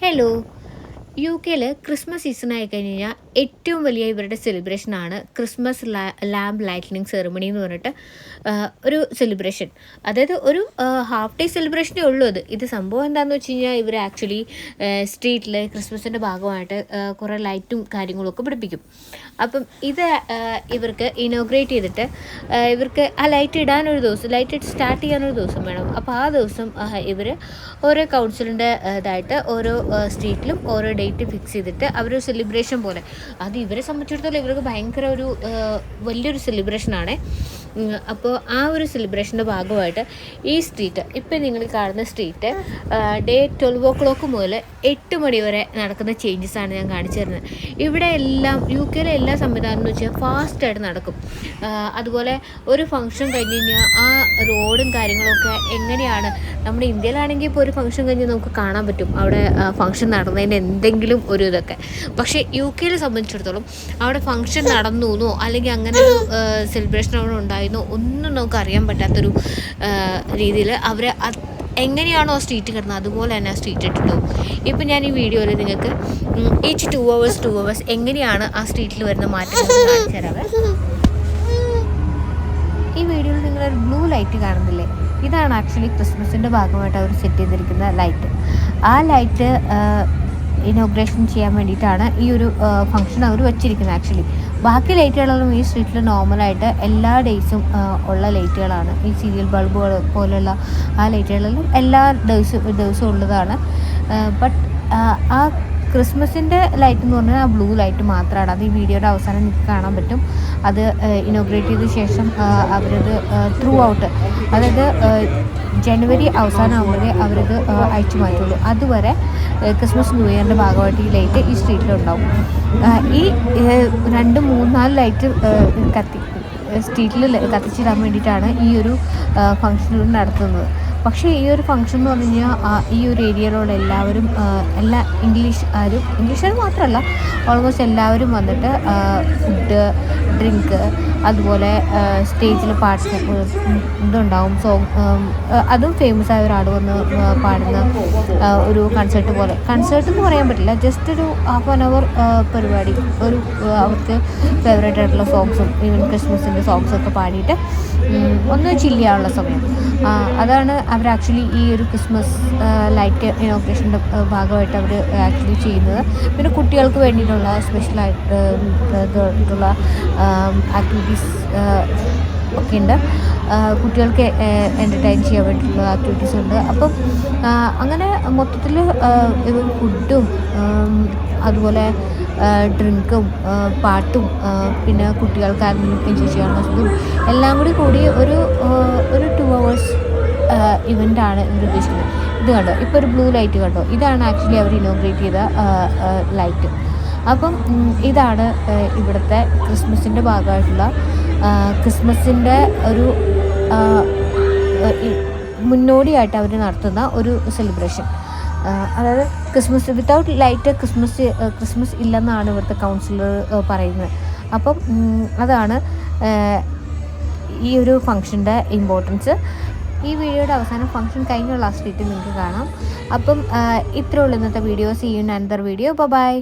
hello. യു കെയിൽ Christmas season ആയി കഴിഞ്ഞ് കഴിഞ്ഞാൽ ഏറ്റവും വലിയ ഇവരുടെ സെലിബ്രേഷൻ ആണ് ക്രിസ്മസ് ലാമ്പ് ലൈറ്റ്നിങ് സെറിമണി എന്ന് പറഞ്ഞിട്ട് ഒരു സെലിബ്രേഷൻ അതായത് ഒരു ഹാഫ് ഡേ സെലിബ്രേഷനേ ഉള്ളൂ അത്. ഇത് സംഭവം എന്താണെന്ന് വെച്ച് കഴിഞ്ഞാൽ ഇവർ ആക്ച്വലി സ്ട്രീറ്റിൽ ക്രിസ്മസിന്റെ ഭാഗമായിട്ട് കുറേ ലൈറ്റും കാര്യങ്ങളൊക്കെ പിടിപ്പിക്കും. അപ്പം ഇത് ഇവർക്ക് ഇനോഗ്രേറ്റ് ചെയ്തിട്ട് ഇവർക്ക് ആ ലൈറ്റ് ഇടാനൊരു ദിവസം ലൈറ്റ് ഇട്ട് സ്റ്റാർട്ട് ചെയ്യാനൊരു ദിവസം വേണം. അപ്പോൾ ആ ദിവസം ഇവർ ഓരോ കൗൺസിലിന്റെ ഇതായിട്ട് ഓരോ സ്ട്രീറ്റിലും ഓരോ ഡേറ്റ് ഫിക്സ് ചെയ്തിട്ട് അവരൊരു സെലിബ്രേഷൻ പോലെ. അത് ഇവരെ സംബന്ധിച്ചിടത്തോളം ഇവർക്ക് ഭയങ്കര ഒരു വലിയൊരു സെലിബ്രേഷനാണ് അപ്പോൾ ആ ഒരു സെലിബ്രേഷന്റെ ഭാഗമായിട്ട് ഈ സ്ട്രീറ്റ് ഇപ്പം നിങ്ങൾ കാണുന്ന street day twelve o'clock മുതൽ എട്ട് മണി വരെ നടക്കുന്ന ചേഞ്ചസ് ആണ് ഞാൻ കാണിച്ചു തരുന്നത്. ഇവിടെ എല്ലാം യു കെയിലെ എല്ലാ സംവിധാനം എന്ന് വെച്ചാൽ ഫാസ്റ്റായിട്ട് നടക്കും. അതുപോലെ ഒരു ഫംഗ്ഷൻ കഴിഞ്ഞ് കഴിഞ്ഞാൽ ആ റോഡും കാര്യങ്ങളൊക്കെ എങ്ങനെയാണ്? നമ്മുടെ ഇന്ത്യയിലാണെങ്കിൽ ഇപ്പോൾ ഒരു ഫംഗ്ഷൻ കഴിഞ്ഞ് നമുക്ക് കാണാൻ പറ്റും. അവിടെ ഫംഗ്ഷൻ നടന്നതിന്റെ എന്തെങ്കിലും ഒരു ഇതൊക്കെ. പക്ഷേ യു കെയിലെ സംബന്ധിച്ചിടത്തോളം അവിടെ ഫംഗ്ഷൻ നടന്നു എന്നോ അല്ലെങ്കിൽ അങ്ങനെ ഒരു സെലിബ്രേഷൻ അവിടെ ഉണ്ടായിരുന്നോ. ഒന്നും നമുക്ക് അറിയാൻ പറ്റാത്തൊരു രീതിയിൽ അവർ എങ്ങനെയാണോ സ്ട്രീറ്റ് കിടന്നത് അതുപോലെ തന്നെ ആ സ്ട്രീറ്റ് ഇട്ടിട്ടു. ഇപ്പം ഞാൻ ഈ വീഡിയോയിൽ നിങ്ങൾക്ക് each two hours two hours എങ്ങനെയാണ് ആ സ്ട്രീറ്റിൽ വരുന്ന മാറ്റങ്ങൾ കാണിച്ചു ഈ വീഡിയോയിൽ നിങ്ങളൊരു ബ്ലൂ ലൈറ്റ് കാണുന്നില്ലേ? ഇതാണ് ആക്ച്വലി ക്രിസ്മസിന്റെ ഭാഗമായിട്ട് അവർ സെറ്റ് ചെയ്തിരിക്കുന്ന ലൈറ്റ് ആ ലൈറ്റ് ഇനോഗ്രേഷൻ ചെയ്യാൻ വേണ്ടിയിട്ടാണ് ഈ ഒരു ഫംഗ്ഷൻ അവർ വെച്ചിരിക്കുന്നത് ആക്ച്വലി ബാക്കി ലൈറ്റുകളെല്ലാം ഈ സ്ട്രീറ്റിൽ നോർമലായിട്ട് എല്ലാ ഡേയ്സും ഉള്ള ലൈറ്റുകളാണ് ഈ സീരിയൽ ബൾബുകൾ പോലെയുള്ള ആ ലൈറ്റുകളെല്ലാം എല്ലാ ദിവസവും ദിവസവും ഉള്ളതാണ്. ബട്ട് ആ ക്രിസ്മസിന്റെ ലൈറ്റ് എന്ന് പറഞ്ഞാൽ ആ ബ്ലൂ ലൈറ്റ് മാത്രമാണ് അത് ഈ വീഡിയോയുടെ അവസാനം നിങ്ങൾക്ക് കാണാൻ പറ്റും. അത് ഇനോഗ്രേറ്റ് ചെയ്ത ശേഷം അവരത് ത്രൂ ഔട്ട് അതായത് ജനുവരി അവസാനം ആകുമ്പോഴേ അവരത് അയച്ചു മാറ്റുള്ളൂ. അതുവരെ ക്രിസ്മസ് ന്യൂ ഇയറിന്റെ ഭാഗമായിട്ട് ഈ ലൈറ്റ് ഈ സ്ട്രീറ്റിലുണ്ടാവും ഈ രണ്ട് മൂന്ന് നാല് ലൈറ്റ് കത്തി സ്ട്രീറ്റിൽ കത്തിച്ചിടാൻ വേണ്ടിയിട്ടാണ് ഈ ഒരു ഫങ്ഷൻ നടത്തുന്നത്. പക്ഷേ ഈ ഒരു ഫംഗ്ഷൻ എന്ന് പറഞ്ഞു കഴിഞ്ഞാൽ ഈ ഒരു ഏരിയയിലുള്ള എല്ലാവരും എല്ലാ ഇംഗ്ലീഷുകാരും ഇംഗ്ലീഷുകാർ മാത്രമല്ല ഓൾമോസ്റ്റ് എല്ലാവരും വന്നിട്ട് ഫുഡ് ഡ്രിങ്ക് അതുപോലെ സ്റ്റേജിൽ പാട്ട് ഇതുണ്ടാവും. സോങ് അതും ഫേമസ് ആയ ഒരാൾ വന്ന് പാടുന്ന ഒരു കൺസേർട്ട് പോലെ. കൺസേർട്ട് എന്ന് പറയാൻ പറ്റില്ല ജസ്റ്റ് ഒരു ഹാഫ് ആൻ അവർ പരിപാടി. ഒരു അവർക്ക് ഫേവറേറ്റ് ആയിട്ടുള്ള സോങ്സും ഈവൻ ക്രിസ്മസിന്റെ സോങ്സൊക്കെ പാടിയിട്ട് ഒന്ന് ചില്ലിയാനുള്ള സമയം. അതാണ് അവർ ആക്ച്വലി ഈ ഒരു ക്രിസ്മസ് ലൈറ്റ് ഇനോഗ്രേഷന്റെ ഭാഗമായിട്ട് അവർ ആക്ച്വലി ചെയ്യുന്നത്. പിന്നെ കുട്ടികൾക്ക് വേണ്ടിയിട്ടുള്ള സ്പെഷ്യലായിട്ട് ഇതായിട്ടുള്ള ആക്ടിവിറ്റീസ് ഒക്കെ ഉണ്ട്. കുട്ടികൾക്ക് എന്റർടൈൻ ചെയ്യാൻ വേണ്ടിയിട്ടുള്ള ആക്ടിവിറ്റീസ് ഉണ്ട്. അപ്പം അങ്ങനെ മൊത്തത്തിൽ ഫുഡും അതുപോലെ ഡ്രിങ്കും പാട്ടും പിന്നെ കുട്ടികൾക്ക് ആരെങ്കിലും എൻജോയ് ചെയ്യാനുള്ള എല്ലാം കൂടി കൂടി ഒരു ഇവന്റാണ് ഇവർ ഉദ്ദേശിക്കുന്നത്. ഇത് കണ്ടോ? ഇപ്പോൾ ഒരു ബ്ലൂ ലൈറ്റ് കണ്ടോ? ഇതാണ് ആക്ച്വലി അവർ ഇനോഗ്രേറ്റ് ചെയ്ത ലൈറ്റ്. അപ്പം ഇതാണ് ഇവിടുത്തെ ക്രിസ്മസിന്റെ ഭാഗമായിട്ടുള്ള ക്രിസ്മസിന്റെ ഒരു മുന്നോടിയായിട്ട് അവർ നടത്തുന്ന ഒരു സെലിബ്രേഷൻ. അതായത് Christmas without light Christmas Christmas ഇല്ലെന്നാണ് ഇവിടുത്തെ കൗൺസിലർ പറയുന്നത്. അപ്പം അതാണ് ഈ ഒരു ഫങ്ഷന്റെ ഇമ്പോർട്ടൻസ്. ഈ വീഡിയോയുടെ അവസാനം ഫംഗ്ഷൻ കഴിഞ്ഞുള്ള ലാസ്റ്റ് സ്ട്രീറ്റ് നിങ്ങൾക്ക് കാണാം. അപ്പം ഇത്രയുള്ള ഇന്നത്തെ video see you another video bye